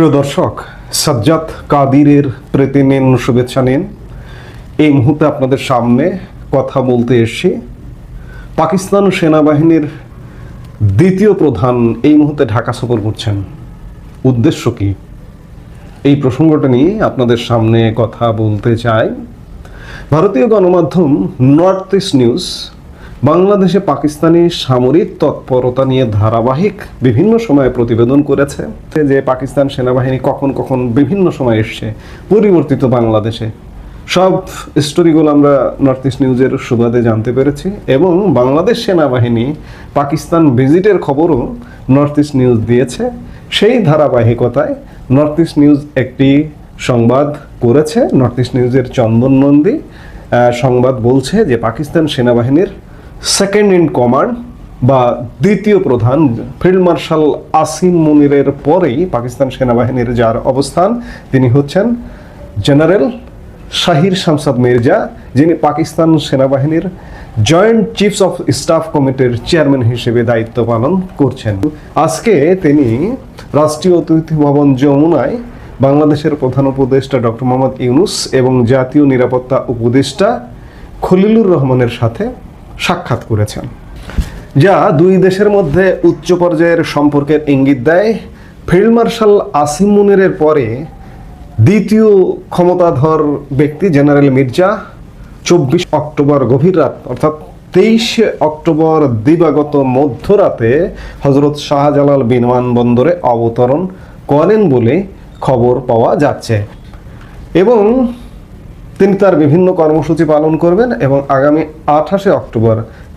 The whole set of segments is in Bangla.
প্রিয় দর্শক, সাজ্জাদ কাদিরের প্রীতি নিন শুভেচ্ছা নিন। এই মুহূর্তে আপনাদের সামনে কথা বলতে এসেছি পাকিস্তান সেনাবাহিনীর দ্বিতীয় প্রধান, এই মুহূর্তে ঢাকা সফর করছেন। উদ্দেশ্য কি? এই প্রসঙ্গটা নিয়ে আপনাদের সামনে কথা বলতে চাই। ভারতীয় গণমাধ্যম নর্থ ইস্ট নিউজ বাংলাদেশে পাকিস্তানি সামরিক তৎপরতা নিয়ে ধারাবাহিক বিভিন্ন সময়ে প্রতিবেদন করেছে যে পাকিস্তান সেনাবাহিনী কখন কখন বিভিন্ন সময় এসছে, পরিবর্তিত বাংলাদেশে। সব স্টোরিগুলো আমরা নর্থ ইস্ট নিউজের সুবাদে জানতে পেরেছি এবং বাংলাদেশ সেনাবাহিনী পাকিস্তান ভিজিটের খবরও নর্থ ইস্ট নিউজ দিয়েছে। সেই ধারাবাহিকতায় নর্থ ইস্ট নিউজ একটি সংবাদ করেছে নর্থ ইস্ট নিউজের চন্দন নন্দী। সংবাদ বলছে যে পাকিস্তান সেনাবাহিনীর সেকেন্ড ইন কমান্ড বা দ্বিতীয় প্রধান ফিল্ড মার্শাল আসিম মুনিরের পরেই পাকিস্তান সেনাবাহিনীর যার অবস্থান, তিনি হচ্ছেন জেনারেল শাহির শামসাদ মির্জা, যিনি পাকিস্তান সেনাবাহিনীর জয়েন্ট চিফস অফ স্টাফ কমিটির চেয়ারম্যান হিসেবে দায়িত্ব পালন করছেন। আজকে তিনি রাষ্ট্রীয় অতিথি ভবন যমুনায় বাংলাদেশের প্রধান উপদেষ্টা ডক্টর মোহাম্মদ ইউনুস এবং জাতীয় নিরাপত্তা উপদেষ্টা খলিলুর রহমানের সাথে সাক্ষাৎ করেছেন। যা দুই দেশের মধ্যে উচ্চ পর্যায়ের সম্পর্কের ইঙ্গিত দেয়। ফিল্ড মার্শাল আসিম মুনিরের পরে দ্বিতীয় ক্ষমতাধর ব্যক্তি জেনারেল মির্জা, চব্বিশ অক্টোবর গভীর রাত, অর্থাৎ তেইশে অক্টোবর দিবাগত মধ্যরাতে হজরত শাহজালাল বিমানবন্দরে অবতরণ করেন বলে খবর পাওয়া যাচ্ছে। এবং তিনি তার বিভিন্ন কর্মসূচি পালন করবেন এবং আগামী আঠাশে অক্টোবর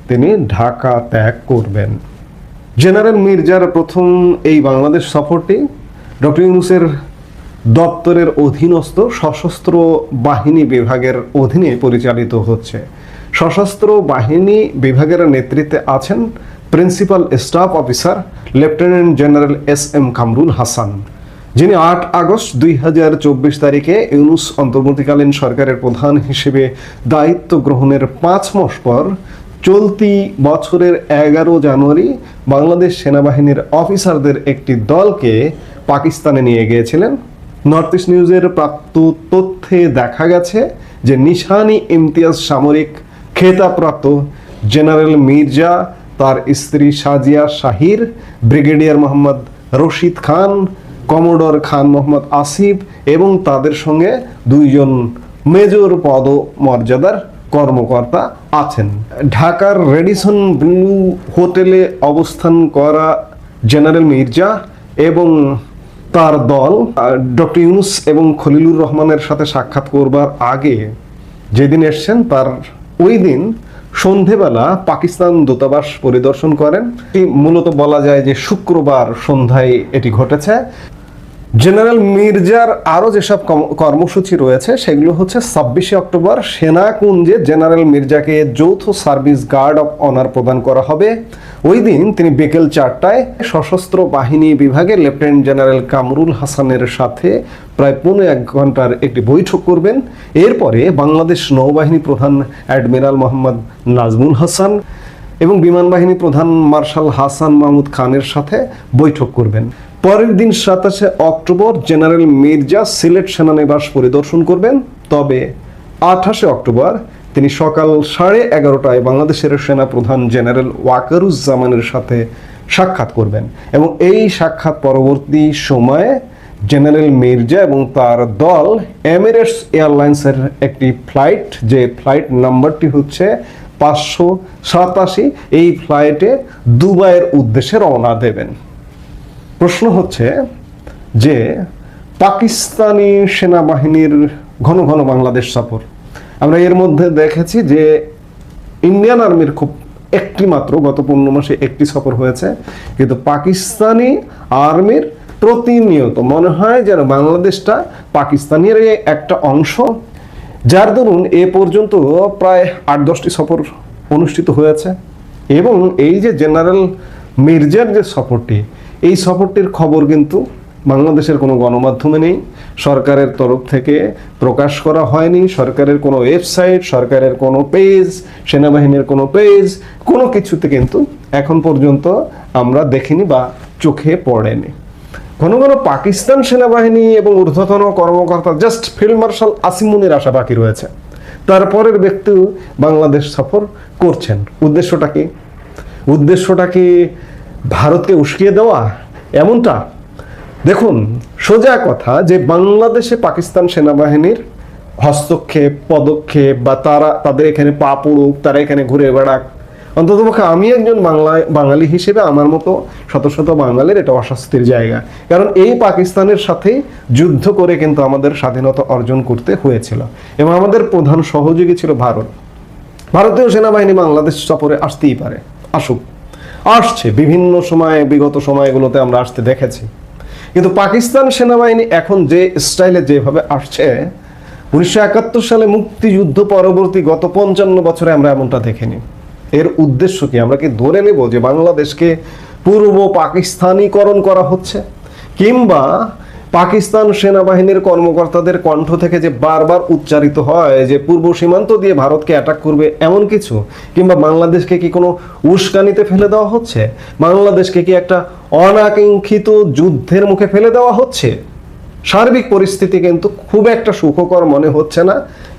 তিনি ঢাকা ত্যাগ করবেন। জেনারেল মির্জার প্রথম এই বাংলাদেশ সফরটি ডক্টর ইউনুসের দপ্তরের অধীনস্থ সশস্ত্র বাহিনী বিভাগের অধীনে পরিচালিত হচ্ছে। সশস্ত্র বাহিনী বিভাগের নেতৃত্বে আছেন principal staff officer lieutenant general S M Kamrul Hasan. যিনি আট আগস্ট দুই হাজার চব্বিশ তারিখে ইউনুস অন্তর্বর্তীকালীন সরকারের প্রধান হিসেবে দায়িত্ব গ্রহণের পাঁচ মাস পর চলতি বছরের এগারো জানুয়ারি বাংলাদেশ সেনাবাহিনীর অফিসারদের একটি দলকে পাকিস্তানে নিয়ে গিয়েছিলেন। নর্থ ইস্ট নিউজের প্রাপ্ত তথ্যে দেখা গেছে যে নিশানি ইমতিয়াজ সামরিক খেতাবপ্রাপ্ত জেনারেল মির্জা, তার স্ত্রী সাজিয়া শাহির, ব্রিগেডিয়ার মোহাম্মদ রশিদ খান কমোডর খান মোহাম্মদ আসিফ এবং তাদের সঙ্গে দুইজন মেজর পদ মর্যাদার কর্মকর্তা আছেন। ঢাকার রেডিসন ব্লু হোটেলে অবস্থান করা জেনারেল মির্জা এবং তার দল, ডক্টর ইউনুস এবং খলিলুর রহমানের সাথে সাক্ষাৎ করবার আগে যেদিন এসছেন তার ওই দিন সন্ধেবেলা পাকিস্তান দূতাবাস পরিদর্শন করেন। মূলত বলা যায় যে শুক্রবার সন্ধ্যায় এটি ঘটেছে। জেনারেল মির্জার আরও যেসব কর্মসূচি রয়েছে, সেগুলো হচ্ছে ছাব্বিশে অক্টোবর সেনাকুঞ্জে জেনারেল মির্জাকে যৌথ সার্ভিস গার্ড অফ অনার প্রদান করা হবে। ওই দিন তিনি বিকেল চারটায় সশস্ত্র বাহিনী বিভাগের লেফটেন্যান্ট জেনারেল কামরুল হাসানের সাথে প্রায় পৌনে এক ঘণ্টার একটি বৈঠক করবেন। এরপরে বাংলাদেশ নৌবাহিনী প্রধান অ্যাডমিরাল মোহাম্মদ নাজমুল হাসান এবং বিমান বাহিনী প্রধান মার্শাল হাসান মাহমুদ খানের সাথে বৈঠক করবেন। পরের দিন সাতাশে অক্টোবর জেনারেল মির্জা সিলেট সেনানিবাস পরিদর্শন করবেন। তবে আঠাশে অক্টোবর তিনি সকাল সাড়ে এগারোটায় বাংলাদেশের সেনা প্রধান জেনারেল ওয়াকারুজ্জামানের সাথে সাক্ষাৎ করবেন এবং এই সাক্ষাৎ পরবর্তী সময়ে জেনারেল মির্জা এবং তার দল এমিরেটস এয়ারলাইন্সের একটি ফ্লাইট, যে ফ্লাইট নাম্বারটি হচ্ছে পাঁচশো সাতাশি, এই ফ্লাইটে দুবাইয়ের উদ্দেশ্যে রওনা দেবেন। প্রশ্ন হচ্ছে যে পাকিস্তানি সেনাবাহিনীর ঘন ঘন বাংলাদেশ সফর। আমরা এর মধ্যে দেখেছি যে ইন্ডিয়ান আর্মির খুব একটি মাত্র গত পনেরো মাসে একটি সফর হয়েছে। কিন্তু পাকিস্তানি আর্মির প্রতিনিয়ত মনে হয় যেন বাংলাদেশটা পাকিস্তানের একটা অংশ। যার দরুন এ পর্যন্ত প্রায় আট দশটি সফর অনুষ্ঠিত হয়েছে। এবং এই যে জেনারেল মির্জার যে সফরটি, এই সফরটির খবর কিন্তু বাংলাদেশের কোনো গণমাধ্যমে নেই। সরকারের তরফ থেকে প্রকাশ করা হয়নি। সরকারের কোনো ওয়েবসাইট, সরকারের কোনো পেজ, সেনাবাহিনীর কোনো পেজ, কোনো কিছুতে কিন্তু এখন পর্যন্ত আমরা দেখিনি বা চোখে পড়েনি। ঘন ঘন পাকিস্তান সেনাবাহিনী এবং ঊর্ধ্বতন কর্মকর্তা জাস্ট ফিল্ড মার্শাল আসিমুনের আশা বাকি রয়েছে। তারপরের ব্যক্তিও বাংলাদেশ সফর করছেন। উদ্দেশ্যটা কি? উদ্দেশ্যটা কি ভারতকে উস্কিয়ে দেওয়া? এমনটা? দেখুন, সোজা কথা যে বাংলাদেশে পাকিস্তান সেনাবাহিনীর হস্তক্ষেপ, পদক্ষেপ বা তারা, তাদের এখানে পা পড়ুক, তারা এখানে ঘুরে বেড়াক, অন্ততপক্ষে আমি একজন বাংলা, বাঙালি হিসেবে আমার মতো শত শত বাঙালির এটা অস্বস্তির জায়গা। কারণ এই পাকিস্তানের সাথেই যুদ্ধ করে কিন্তু আমাদের স্বাধীনতা অর্জন করতে হয়েছিল। এবং আমাদের প্রধান সহযোগী ছিল ভারত। ভারতীয় সেনাবাহিনী বাংলাদেশ সফরে আসতেই পারে। আসুক। আসছে, বিভিন্ন সময়ে, বিগত সময়গুলোতে আমরা আসতে দেখেছি। কিন্তু পাকিস্তান সেনাবাহিনী এখন যে স্টাইলে যেভাবে আসছে, উনিশশো একাত্তর সালে মুক্তিযুদ্ধ পরবর্তী গত পঞ্চান্ন বছরে আমরা এমনটা দেখিনি। এর উদ্দেশ্য কি? আমরা কি ধরে নেব যে বাংলাদেশকে পূর্ব পাকিস্তানিকরণ করা হচ্ছে? কিংবা পাকিস্তান সেনাবাহিনীর কর্মকর্তাদের কণ্ঠ থেকে যে বারবার উচ্চারিত হয়, যে পূর্ব সীমান্ত দিয়ে ভারতকে অ্যাটাক করবে এমন কিছু, কিংবা বাংলাদেশকে কি কোনো উস্কানিতে ফেলে দেওয়া হচ্ছে? বাংলাদেশকে কি একটা অনাকাঙ্ক্ষিত যুদ্ধের মুখে ফেলে দেওয়া হচ্ছে? সার্বিক পরিস্থিতি কিন্তু খুব একটা সুখকর মনে হচ্ছে না।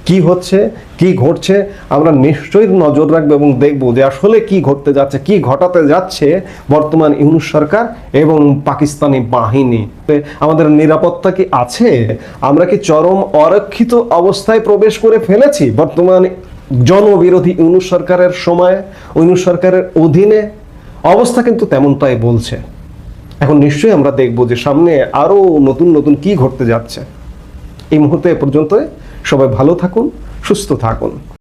কি হচ্ছে, কি ঘটছে, আমরা নিশ্চয়ই নজর রাখব এবং দেখব যে আসলে কি ঘটতে যাচ্ছে, কি ঘটাতে যাচ্ছে বর্তমান ইউনুস সরকার এবং পাকিস্তানি বাহিনী। আমাদের নিরাপত্তা কি আছে? আমরা কি চরম অরক্ষিত অবস্থায় প্রবেশ করে ফেলেছি বর্তমান জনবিরোধী ইউনুস সরকারের সময়, ইউনুস সরকারের অধীনে? অবস্থা কিন্তু তেমনটাই বলছে। এখন নিশ্চয়ই আমরা দেখব যে সামনে আরও নতুন নতুন কি ঘটতে যাচ্ছে। এই মুহূর্তে পর্যন্ত সবাই ভালো থাকুন, সুস্থ থাকুন।